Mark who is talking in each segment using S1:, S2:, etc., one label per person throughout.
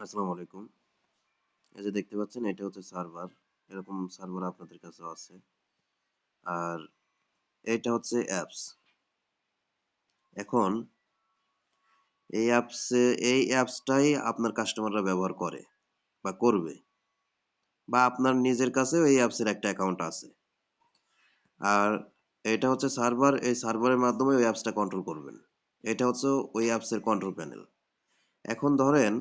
S1: আসসালামু আলাইকুম। এই যে দেখতে পাচ্ছেন, এটা হচ্ছে সার্ভার। এরকম সার্ভার আপনাদের কাছেও আছে। আর এটা হচ্ছে অ্যাপস। এখন এই অ্যাপসে, এই অ্যাপসটাই আপনার কাস্টমাররা ব্যবহার করে বা করবে বা আপনার নিজের কাছেও এই অ্যাপসের একটা অ্যাকাউন্ট আছে। আর এটা হচ্ছে সার্ভার, এই সার্ভারের মাধ্যমে ওই অ্যাপসটা কন্ট্রোল করবেন। এটা হচ্ছে ওই অ্যাপসের কন্ট্রোল প্যানেল। এখন ধরেন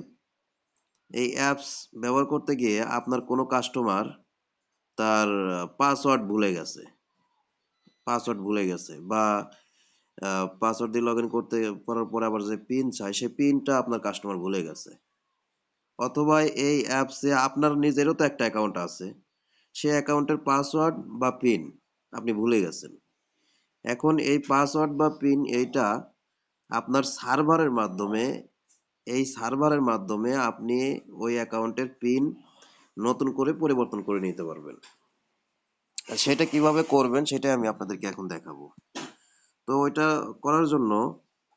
S1: এই অ্যাপস ব্যবহার করতে গিয়ে আপনার কোনো কাস্টমার তার পাসওয়ার্ড ভুলে গেছে। পাসওয়ার্ড ভুলে গেছে বা পাসওয়ার্ড দিয়ে লগ ইন করতে করার পরে আবার যে পিন চাই, সেই পিনটা আপনার কাস্টমার ভুলে গেছে। অথবা এই অ্যাপসে আপনার নিজেরও তো একটা অ্যাকাউন্ট আছে। সেই অ্যাকাউন্টের পাসওয়ার্ড বা পিন আপনি ভুলে গেছেন। এখন এই পাসওয়ার্ড বা পিন এইটা আপনার সার্ভারের মাধ্যমে এই সার্ভারের মাধ্যমে আপনি ওই অ্যাকাউন্টের পিন নতুন করে পরিবর্তন করে নিতে পারবেন। সেটা কীভাবে করবেন সেটা আমি আপনাদেরকে এখন দেখাবো। তো ওইটা করার জন্য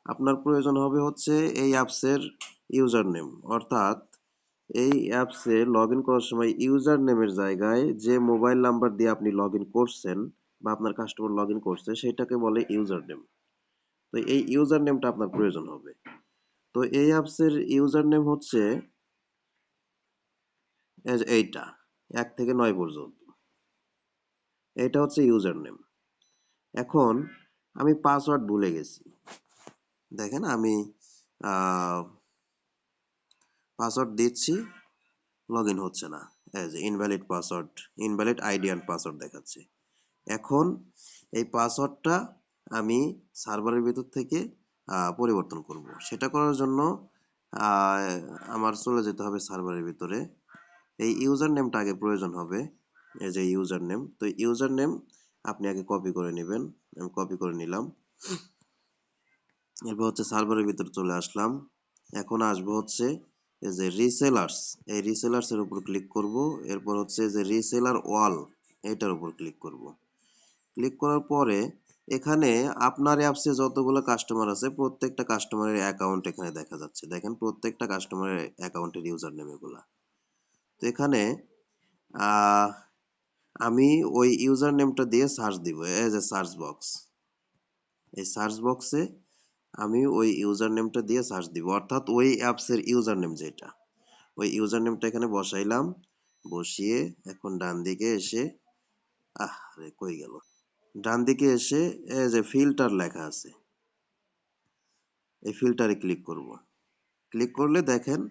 S1: আপনার প্রয়োজন হবে হচ্ছে এই অ্যাপসের ইউজার নেম অর্থাৎ এই অ্যাপসে লগ ইন করার সময় ইউজার নেমের জায়গায় যে মোবাইল নাম্বার দিয়ে আপনি লগ ইন করছেন বা আপনার কাস্টমার লগ ইন করছে, সেটাকে বলে ইউজার নেম তো এই ইউজার নেমটা আপনার প্রয়োজন হবে। তো এই অ্যাপসের ইউজার নেম হচ্ছে এইটা, এক থেকে নয় পর্যন্ত। এটা হচ্ছে ইউজার নেম এখন আমি পাসওয়ার্ড ভুলে গেছি। দেখেন আমি পাসওয়ার্ড দিচ্ছি লগ ইন হচ্ছে না। Invalid password invalid ID and password দেখাচ্ছে। এখন এই পাসওয়ার্ডটা আমি সার্ভারের ভিতর থেকে পরিবর্তন করব। সেটা করার জন্য আমার চলে যেতে হবে সার্ভারের ভিতরে। এই ইউজার নেমটা আগে প্রয়োজন হবে, এই যে ইউজার নেম তো ইউজার নেম আপনি আগে কপি করে নেবেন, আমি কপি করে নিলাম। এরপর হচ্ছে সার্ভারের ভিতরে চলে আসলাম। এখন আসব হচ্ছে এই যে রিসেলার্স। এই রিসেলার্স এর উপর ক্লিক করব। এরপর হচ্ছে যে রিসেলার ওয়াল, এটার উপর ক্লিক করব। ক্লিক করার পরে এখানে আপনার অ্যাপসে যতগুলো কাস্টমার আছে, প্রত্যেকটা কাস্টমারের অ্যাকাউন্ট এখানে দেখা যাচ্ছে। দেখেন, প্রত্যেকটা কাস্টমারের অ্যাকাউন্টের ইউজার নেম এগুলা। তো এখানে আমি ওই ইউজার নেমটা দিয়ে সার্চ দিব এজ এ সার্চ বক্স এই সার্চ বক্সে আমি ওই ইউজার নেমটা দিয়ে সার্চ দিব, অর্থাৎ ওই অ্যাপসের ইউজার নেম যেটা। ওই ইউজার নেমটা এখানে বসাইলাম, বসিয়ে এখন ডান দিকে এসে, আহ কই গেল? ডান দিকে এসে যে ফিল্টার লেখা আছে, এই ফিল্টারে ক্লিক করব। ক্লিক করলে দেখেন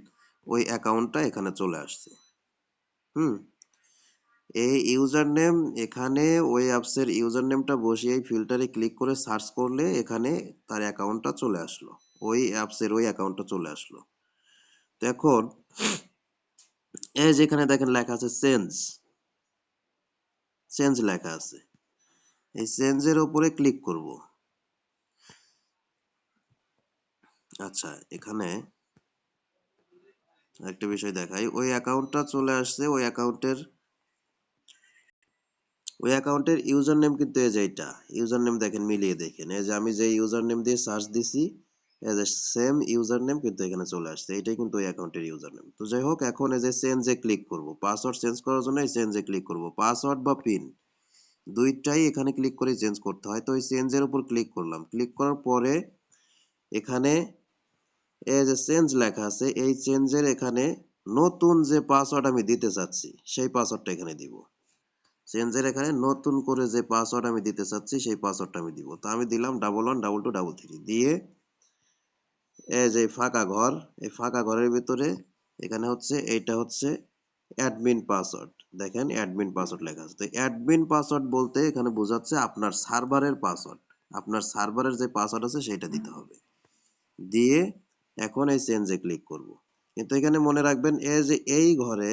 S1: ওই অ্যাকাউন্টটা এখানে চলে আসছে। হুম? এই ইউজার নেম এখানে ওই অ্যাপসের ইউজার নেমটা বসিয়ে ফিল্টারে ক্লিক করে সার্চ করলে এখানে তার অ্যাকাউন্টটা চলে আসলো। ওই অ্যাপসের ওই অ্যাকাউন্টটা চলে আসলো। তো এখন এই যেখানে দেখেন লেখা আছে চেঞ্জ চেঞ্জ লেখা আছে। এই চেঞ্জের উপরে ক্লিক করব। আচ্ছা এখানে একটা বিষয় দেখাই। ওই অ্যাকাউন্টটা চলে আসছে, ওই অ্যাকাউন্টের ওই অ্যাকাউন্টের ইউজার নেম কিন্তু এই যে এটা ইউজার নেম দেখেন, মিলিয়ে দেখেন। এই যে আমি যে ইউজার নেম দিয়ে সার্চ দিছি, এই যে সেম ইউজার নেম কিন্তু এখানে চলে আসছে। এটাই কিন্তু ওই অ্যাকাউন্টের ইউজার নেম তো যাই হোক, এখন এই যে চেঞ্জে ক্লিক করব। পাসওয়ার্ড চেঞ্জ করার জন্য এই চেঞ্জে ক্লিক করব। পাসওয়ার্ড বা পিন দুইটাই এখানে ক্লিক করে চেঞ্জ করতে হয়। তো এই চেঞ্জের উপর ক্লিক করলাম। ক্লিক করার পরে এখানে এই যে চেঞ্জ লেখা আছে, এই চেঞ্জের এখানে নতুন যে পাসওয়ার্ড আমি দিতে চাচ্ছি, সেই পাসওয়ার্ডটা এখানে দিব। চেঞ্জের এখানে নতুন করে যে পাসওয়ার্ড আমি দিতে চাচ্ছি, সেই পাসওয়ার্ডটা আমি দিব। তো আমি দিলাম double one double two double three দিয়ে এই যে ফাঁকা ঘর, এই ফাঁকা ঘরের ভিতরে এখানে হচ্ছে, এইটা হচ্ছে অ্যাডমিন পাসওয়ার্ড। দেখেন অ্যাডমিন পাসওয়ার্ড লেখা আছে। তো অ্যাডমিন পাসওয়ার্ড বলতে এখানে বোঝাচ্ছে আপনার সার্ভারের পাসওয়ার্ড। আপনার সার্ভারের যে পাসওয়ার্ড আছে সেটা দিতে হবে। দিয়ে এখন এই চেঞ্জে ক্লিক করব। কিন্তু এখানে মনে রাখবেন এই যে এই ঘরে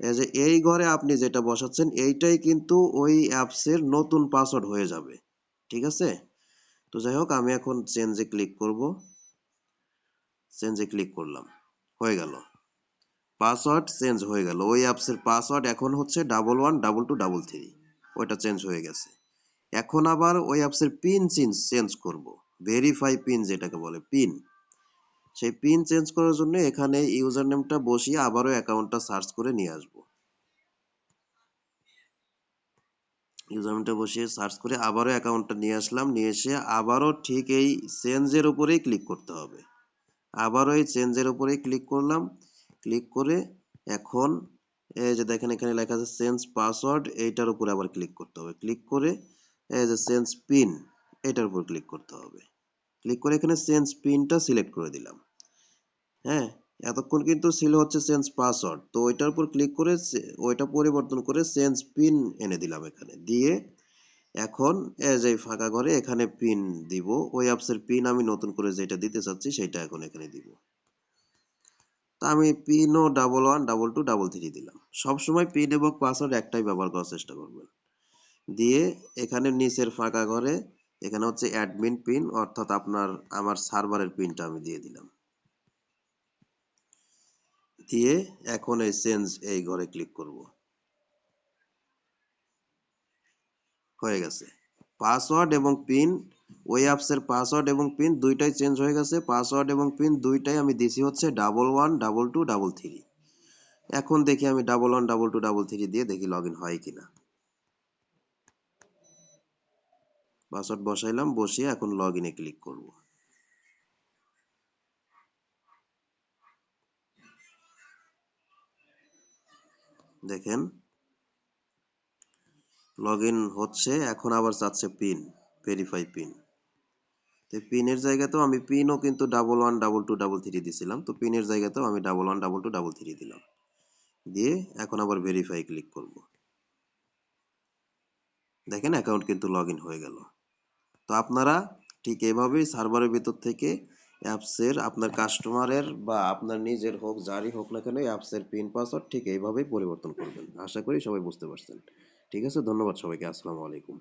S1: এই যে এই ঘরে আপনি যেটা বসাচ্ছেন এইটাই কিন্তু ওই অ্যাপসের নতুন পাসওয়ার্ড হয়ে যাবে। ঠিক আছে? তো যাই হোক আমি এখন চেঞ্জে ক্লিক করব। চেঞ্জে ক্লিক করলাম। হয়ে গেল। পাসওয়ার্ড চেঞ্জ হয়ে গেল। ওই অ্যাপসের পাসওয়ার্ড এখন হচ্ছে double one, double two, double three. ওইটা চেঞ্জ হয়ে গেছে। এখন আবার ওই অ্যাপসের পিন চেঞ্জ চেঞ্জ করব। ভেরিফাই পিন যেটাকে বলে পিন সেই পিন চেঞ্জ করার জন্য এখানে ইউজার নেমটা বসিয়ে আবারও অ্যাকাউন্টটা সার্চ করে নিয়ে আসব। ইউজার নেমটা বসিয়ে সার্চ করে আবারও অ্যাকাউন্টটা নিয়ে আসলাম। নিয়ে এসে আবারও ঠিক এই চেঞ্জের উপরেই ক্লিক করতে হবে। আবারও এই চেঞ্জের উপরেই ক্লিক করলাম। ক্লিক করে এখন, এই যে দেখেন এখানে লেখা আছে চেঞ্জ পাসওয়ার্ড এইটার উপরে আবার ক্লিক করতে হবে। ক্লিক করে এই যে চেঞ্জ পিন এটার উপর ক্লিক করতে হবে। ক্লিক করে এখানে চেঞ্জ পিনটা সিলেক্ট করে দিলাম। হ্যাঁ এতক্ষণ কিন্তু ছিল হচ্ছে চেঞ্জ পাসওয়ার্ড তো ওইটার উপর ক্লিক করে ওইটা পরিবর্তন করে চেঞ্জ পিন এনে দিলাম এখানে। দিয়ে এখন এজ এই ফাঁকা ঘরে এখানে পিন দিব। ওই অ্যাপসের পিন আমি নতুন করে যেটা দিতে চাচ্ছি, সেটা এখন এখানে দিব। তা আমি পিন ও double one double two double three দিলাম। সবসময় পিন এবং পাসওয়ার্ড একটাই ব্যবহার করার চেষ্টা করবেন। দিয়ে এখানে নিচের ফাঁকা ঘরে, এখানে হচ্ছে অ্যাডমিন পিন অর্থাৎ আপনার, আমার সার্ভারের পিনটা আমি দিয়ে দিলাম। দিয়ে এখন এই চেঞ্জ এই ঘরে ক্লিক করব। হয়ে গেছে। পাসওয়ার্ড এবং পিন ওই অ্যাপসের পাসওয়ার্ড এবং পিন দুইটাই চেঞ্জ হয়ে গেছে। পাসওয়ার্ড এবং পিন দুইটাই আমি দিছি হচ্ছে double one double two double three এখন দেখি আমি double one double two double three দিয়ে দেখি লগ হয় কিনা। পাসওয়ার্ড বসাইলাম, বসিয়ে এখন লগ ইনে ক্লিক করব। দেখেন লগ হচ্ছে, এখন আবার চাচ্ছে পিন ভেরিফাই পিন তো পিনের জায়গাতেও আমি পিনও কিন্তু double one double two double three দিছিলাম। তো পিনের জায়গাতেও আমি double one double two double three দিলাম। দিয়ে এখন আবার ভেরিফাই ক্লিক করব। দেখেন অ্যাকাউন্ট কিন্তু লগ হয়ে গেল। তো আপনারা ঠিক এভাবেই সার্ভারের ভিতর থেকে অ্যাপসের আপনার কাস্টমারের বা আপনার নিজের হোক, যারই হোক না কেন অ্যাপসের পিন পাসওয়ার্ড ঠিক এইভাবেই পরিবর্তন করবেন। আশা করি সবাই বুঝতে পারছেন। ঠিক আছে, ধন্যবাদ সবাইকে। আসসালামু আলাইকুম।